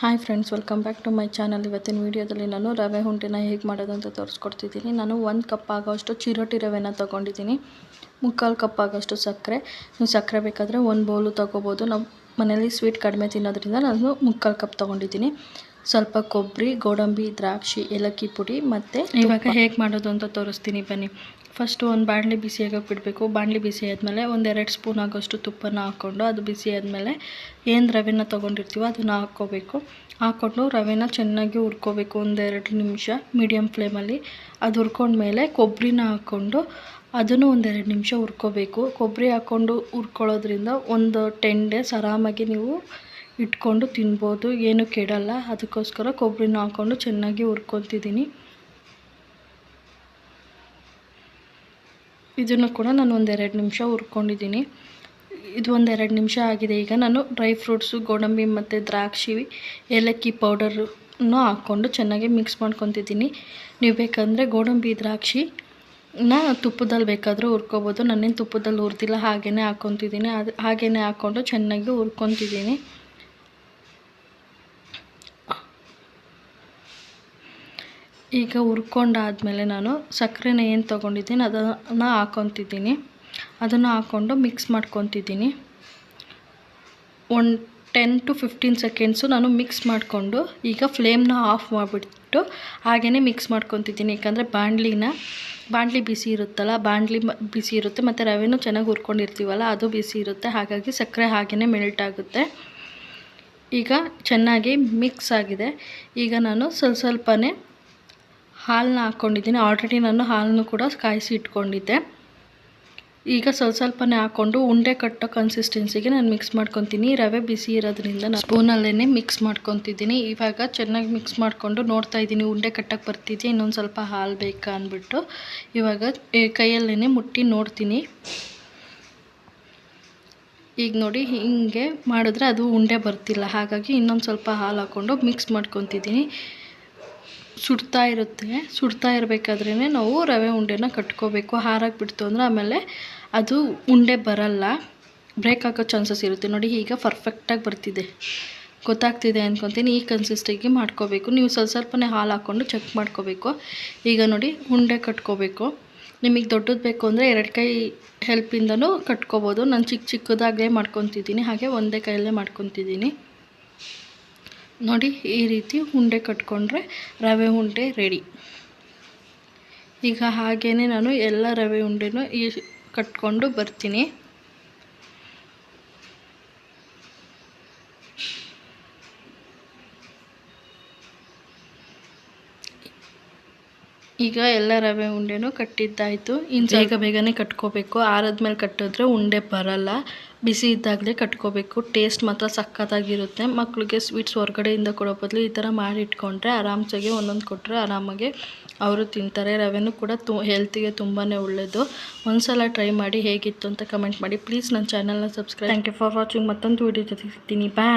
Hi friends welcome back to my channel ಇವತ್ತಿನ ವೀಡಿಯೋದಲ್ಲಿ ನಾನು ರವೆ ಉಂಡೆನ ಹೇಗೆ ಮಾಡೋದು ಅಂತ ತೋರಿಸ್ಕೊಡ್ತಿದ್ದೀನಿ. ನಾನು ಒಂದು ಕಪ್ ಆಗೋಷ್ಟು ಚಿರೋಟಿ ರವೆನ ತೊಗೊಂಡಿದ್ದೀನಿ. ಮುಕ್ಕಾಲು ಕಪ್ ಆಗೋಷ್ಟು ಸಕ್ಕರೆ. ನೀವು ಸಕ್ಕರೆ ಬೇಕಾದರೆ ಒಂದು ಬೌಲು ತೊಗೋಬೋದು. ನಾವು ಮನೇಲಿ ಸ್ವೀಟ್ ಕಡಿಮೆ ತಿನ್ನೋದ್ರಿಂದ ನಾನು ಮುಕ್ಕಾಲು ಕಪ್ ತೊಗೊಂಡಿದ್ದೀನಿ. ಸ್ವಲ್ಪ ಕೊಬ್ಬರಿ, ಗೋಡಂಬಿ, ದ್ರಾಕ್ಷಿ, ಏಲಕ್ಕಿ ಪುಡಿ ಮತ್ತು ಇವಾಗ ಹೇಗೆ ಮಾಡೋದು ಅಂತ ತೋರಿಸ್ತೀನಿ, ಬನ್ನಿ. ಫಸ್ಟು ಒಂದು ಬಾಣಲಿ ಬಿಸಿಯಾಗಕ್ಕೆ ಬಿಡಬೇಕು. ಬಾಣಲಿ ಬಿಸಿ ಆದಮೇಲೆ ಒಂದೆರಡು ಸ್ಪೂನ್ ಆಗೋಷ್ಟು ತುಪ್ಪನ ಹಾಕ್ಕೊಂಡು ಅದು ಬಿಸಿ ಆದಮೇಲೆ ಏನು ರವೆನ ತೊಗೊಂಡಿರ್ತೀವೋ ಅದನ್ನು ಹಾಕ್ಕೋಬೇಕು. ಹಾಕ್ಕೊಂಡು ರವೆನ ಚೆನ್ನಾಗಿ ಹುರ್ಕೋಬೇಕು, ಒಂದೆರಡು ನಿಮಿಷ ಮೀಡಿಯಮ್ ಫ್ಲೇಮಲ್ಲಿ. ಅದು ಹುರ್ಕೊಂಡ್ಮೇಲೆ ಕೊಬ್ಬರಿನ ಹಾಕ್ಕೊಂಡು ಅದನ್ನು ಒಂದೆರಡು ನಿಮಿಷ ಹುರ್ಕೋಬೇಕು. ಕೊಬ್ಬರಿ ಹಾಕ್ಕೊಂಡು ಹುರ್ಕೊಳ್ಳೋದ್ರಿಂದ ಒಂದು ಟೆನ್ ಡೇಸ್ ಆರಾಮಾಗಿ ನೀವು ಇಟ್ಕೊಂಡು ತಿನ್ಬೋದು. ಏನು ಕೆಡಲ್ಲ. ಅದಕ್ಕೋಸ್ಕರ ಕೊಬ್ಬರಿನ ಹಾಕ್ಕೊಂಡು ಚೆನ್ನಾಗಿ ಹುರ್ಕೊತಿದ್ದೀನಿ. ಇದನ್ನು ಕೂಡ ನಾನು ಒಂದೆರಡು ನಿಮಿಷ ಹುರ್ಕೊಂಡಿದ್ದೀನಿ. ಇದು ಒಂದೆರಡು ನಿಮಿಷ ಆಗಿದೆ. ಈಗ ನಾನು ಡ್ರೈ ಫ್ರೂಟ್ಸು, ಗೋಡಂಬಿ ಮತ್ತು ದ್ರಾಕ್ಷಿ, ಏಲಕ್ಕಿ ಪೌಡರನ್ನು ಹಾಕ್ಕೊಂಡು ಚೆನ್ನಾಗಿ ಮಿಕ್ಸ್ ಮಾಡ್ಕೊತಿದ್ದೀನಿ. ನೀವು ಬೇಕಂದರೆ ಗೋಡಂಬಿ, ದ್ರಾಕ್ಷಿ ನ ತುಪ್ಪದಲ್ಲಿ ಬೇಕಾದರೂ ಹುರ್ಕೋಬೋದು. ನಾನೇನು ತುಪ್ಪದಲ್ಲಿ ಹುರಿದಿಲ್ಲ ಹಾಗೇ ಹಾಕ್ಕೊತಿದ್ದೀನಿ ಅದು ಹಾಗೇ ಹಾಕ್ಕೊಂಡು ಚೆನ್ನಾಗಿ ಹುರ್ಕೊತಿದ್ದೀನಿ. ಈಗ ಹುರ್ಕೊಂಡಾದ್ಮೇಲೆ ನಾನು ಸಕ್ಕರೆನ ಏನು ತೊಗೊಂಡಿದ್ದೀನಿ, ಅದನ್ನು ಹಾಕೊತಿದ್ದೀನಿ. ಅದನ್ನು ಹಾಕ್ಕೊಂಡು mix ಮಾಡ್ಕೊತಿದ್ದೀನಿ. One ten two fifteen seconds ನಾನು ಮಿಕ್ಸ್ ಮಾಡಿಕೊಂಡು ಈಗ ಫ್ಲೇಮ್ನ ಆಫ್ ಮಾಡಿಬಿಟ್ಟು ಹಾಗೆಯೇ ಮಿಕ್ಸ್ ಮಾಡ್ಕೊತಿದ್ದೀನಿ. ಯಾಕಂದರೆ ಬಾಣಲಿನ ಬಾಣಲಿ ಬಿಸಿ ಇರುತ್ತಲ್ಲ ಬಾಣಲಿ ಬಿಸಿ ಇರುತ್ತೆ ಮತ್ತು ರವೆನೂ ಚೆನ್ನಾಗಿ ಹುರ್ಕೊಂಡಿರ್ತೀವಲ್ಲ, ಅದು ಬಿಸಿ ಇರುತ್ತೆ. ಹಾಗಾಗಿ ಸಕ್ಕರೆ ಹಾಗೆಯೇ ಮೆಲ್ಟ್ ಆಗುತ್ತೆ. ಈಗ ಚೆನ್ನಾಗಿ ಮಿಕ್ಸ್ ಆಗಿದೆ. ಈಗ ನಾನು ಸ್ವಲ್ಪ ಸ್ವಲ್ಪನೇ ಹಾಲನ್ನ ಹಾಕ್ಕೊಂಡಿದ್ದೀನಿ. ಆಲ್ರೆಡಿ ನಾನು ಹಾಲನ್ನು ಕೂಡ ಕಾಯಿಸಿ ಇಟ್ಕೊಂಡಿದ್ದೆ. ಈಗ ಸ್ವಲ್ಪ ಸ್ವಲ್ಪನೇ ಹಾಕ್ಕೊಂಡು ಉಂಡೆ ಕಟ್ಟೋ ಕನ್ಸಿಸ್ಟೆನ್ಸಿಗೆ ನಾನು ಮಿಕ್ಸ್ ಮಾಡ್ಕೊತೀನಿ. ರವೆ ಬಿಸಿ ಇರೋದ್ರಿಂದ ನಾನು ಸ್ಪೂನಲ್ಲೇ ಮಿಕ್ಸ್ ಮಾಡ್ಕೊತಿದ್ದೀನಿ. ಇವಾಗ ಚೆನ್ನಾಗಿ ಮಿಕ್ಸ್ ಮಾಡಿಕೊಂಡು ನೋಡ್ತಾ ಇದ್ದೀನಿ ಉಂಡೆ ಕಟ್ಟಕ್ಕೆ ಬರ್ತಿದ್ದೆ ಇನ್ನೊಂದು ಸ್ವಲ್ಪ ಹಾಲು ಬೇಕಾ ಅಂದ್ಬಿಟ್ಟು. ಇವಾಗ ಕೈಯಲ್ಲೇ ಮುಟ್ಟಿ ನೋಡ್ತೀನಿ. ಈಗ ನೋಡಿ, ಹೀಗೆ ಮಾಡಿದ್ರೆ ಅದು ಉಂಡೆ ಬರ್ತಿಲ್ಲ. ಹಾಗಾಗಿ ಇನ್ನೊಂದು ಸ್ವಲ್ಪ ಹಾಲು ಹಾಕ್ಕೊಂಡು ಮಿಕ್ಸ್ ಮಾಡ್ಕೊತಿದ್ದೀನಿ. ಸುಡ್ತಾ ಇರುತ್ತೆ. ಸುಡ್ತಾ ಇರಬೇಕಾದ್ರೇ ನಾವು ರವೆ ಉಂಡೆನ ಕಟ್ಕೋಬೇಕು. ಬಿಡ್ತು ಅಂದರೆ ಆಮೇಲೆ ಅದು ಉಂಡೆ ಬರಲ್ಲ. ಬ್ರೇಕ್ ಹಾಕೋ ಚಾನ್ಸಸ್ ಇರುತ್ತೆ. ನೋಡಿ, ಈಗ ಪರ್ಫೆಕ್ಟಾಗಿ ಬರ್ತಿದೆ. ಗೊತ್ತಾಗ್ತಿದೆ ಅಂದ್ಕೊತೀನಿ ಈ ಕನ್ಸಿಸ್ಟಿಗೆ ಮಾಡ್ಕೋಬೇಕು. ನೀವು ಸ್ವಲ್ಪ ಸ್ವಲ್ಪನೇ ಹಾಲು ಹಾಕ್ಕೊಂಡು ಚೆಕ್ ಮಾಡ್ಕೋಬೇಕು. ಈಗ ನೋಡಿ, ಉಂಡೆ ಕಟ್ಕೋಬೇಕು. ನಿಮಗೆ ದೊಡ್ಡದು ಬೇಕು ಅಂದರೆ ಎರಡು ಕೈ ಹೆಲ್ಪಿಂದನೂ ಕಟ್ಕೋಬೋದು. ನಾನು ಚಿಕ್ಕ ಚಿಕ್ಕದಾಗಲೇ ಮಾಡ್ಕೊತಿದ್ದೀನಿ. ಹಾಗೆ ಒಂದೇ ಕೈಯಲ್ಲೇ ಮಾಡ್ಕೊತಿದ್ದೀನಿ. ನೋಡಿ, ಈ ರೀತಿ ಉಂಡೆ ಕಟ್ಕೊಂಡ್ರೆ ರವೆ ಉಂಡೆ ರೆಡಿ ಈಗ ಹಾಗೆಯೇ ನಾನು ಎಲ್ಲ ರವೆ ಉಂಡೆನೂ ಈ ಕಟ್ಕೊಂಡು ಬರ್ತೀನಿ. ಈಗ ಎಲ್ಲ ರವೆ ಉಂಡೆನೂ ಕಟ್ಟಿದ್ದಾಯಿತು. ಇನ್ನು ಬೇಗ ಬೇಗನೆ ಕಟ್ಕೋಬೇಕು. ಆರದ್ಮೇಲೆ ಕಟ್ಟಿದ್ರೆ ಉಂಡೆ ಬರಲ್ಲ. ಬಿಸಿ ಇದ್ದಾಗಲೇ ಕಟ್ಕೋಬೇಕು. ಟೇಸ್ಟ್ ಮಾತ್ರ ಸಖತ್ತಾಗಿರುತ್ತೆ. ಮಕ್ಕಳಿಗೆ ಸ್ವೀಟ್ಸ್ ಹೊರಗಡೆಯಿಂದ ಕೊಡೋ ಬದಲು ಈ ಥರ ಮಾಡಿ ಇಟ್ಕೊಂಡ್ರೆ ಆರಾಮ್ಸಾಗಿ ಒಂದೊಂದು ಕೊಟ್ಟರೆ ಆರಾಮಾಗಿ ಅವರು ತಿಂತಾರೆ. ರವೆನೂ ಕೂಡ ತು ಹೆಲ್ತಿಗೆ ತುಂಬಾ ಒಳ್ಳೆಯದು ಒಂದು ಸಲ ಟ್ರೈ ಮಾಡಿ ಹೇಗಿತ್ತು ಅಂತ ಕಮೆಂಟ್ ಮಾಡಿ. ಪ್ಲೀಸ್ ನನ್ನ ಚಾನಲ್ನ subscribe thank you for watching. ಮತ್ತೊಂದು ವೀಡಿಯೋ ಜೊತೆ ಸಿಗ್ತೀನಿ. ಬಾಯ್.